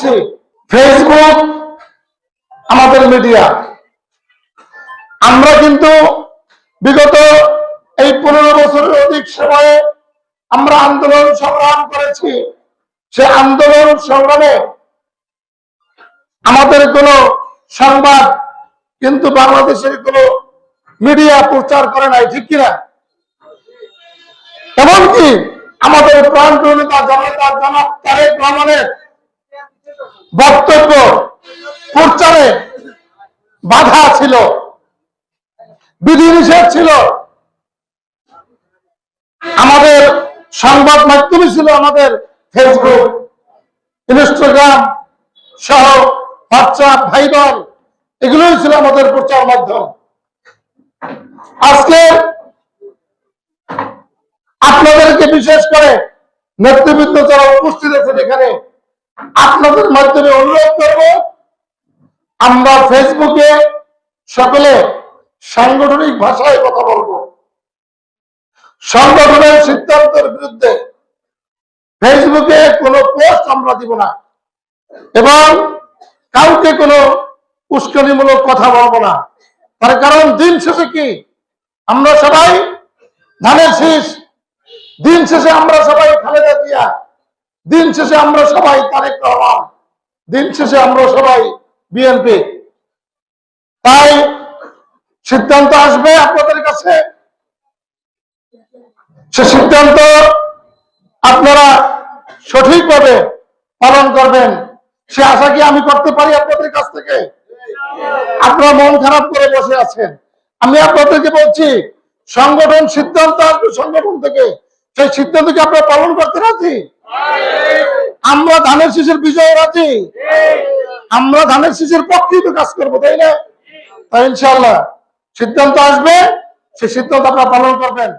বলছি ফেসবুক আমাদের মিডিয়া আমরা কিন্তু বিগত এই পনেরো বছরের অধিক সময়ে আমরা আন্দোলন সংগ্রাম করেছি। সে আন্দোলন সংগ্রামে আমাদের কোনো সংবাদ কিন্তু বাংলাদেশের কোনো মিডিয়া প্রচার করে নাই, ঠিক কিনা? এমনকি আমাদের প্রাণ নেতা জনতা জনাব তারেক রহমানের বক্তব্য প্রচারে বাধা ছিল, বিধিনিষেধ ছিল। আমাদের সংবাদ মাধ্যমে ছিল আমাদের ফেসবুক, ইনস্টাগ্রাম সহ হোয়াটসঅ্যাপ, ভাইবার, এগুলোই ছিল আমাদের প্রচার মাধ্যম। আজকে আপনাদেরকে বিশেষ করে নেতৃবৃন্দ যারা উপস্থিত আছেন এখানে আপনাদের মাধ্যমে অনুরোধ করব, আমরা ফেসবুকে সকলে সাংগঠনিক ভাষায় কথা বলব। সংগঠনের সিদ্ধান্তের বিরুদ্ধে ফেসবুকে কোনো পোস্ট আমরা দিব না এবং কাউকে কোনো উস্কানিমূলক কথা বলব না। তার কারণ দিন শেষে কি? আমরা সবাই ধানের শীষ। দিন শেষে আমরা সবাই খালেদা জিয়া। দিন শেষে আমরা সবাই তারেক রহমান। দিন শেষে আমরা সবাই বিএনপি তাই সিদ্ধান্ত আসবে আপনাদের কাছে? সে সিদ্ধান্ত আপনারা সঠিকভাবে পালন করবেন। সে আশা কি আমি করতে পারি আপনাদের কাছ থেকে? আপনারা মন খারাপ করে বসে আছেন। আমি আপনাদেরকে বলছি, সংগঠন সিদ্ধান্ত আসবে সংগঠন থেকে। সেই সিদ্ধান্তকে আপনারা পালন করতে রাজি? আমরা ধানের শীষের বিজয় রাজি? আমরা ধানের শীষের পক্ষেই তো কাজ করব, তাই না? তাই ইনশাল্লাহ সিদ্ধান্ত আসবে, সে সিদ্ধান্ত আপনারা পালন করবেন।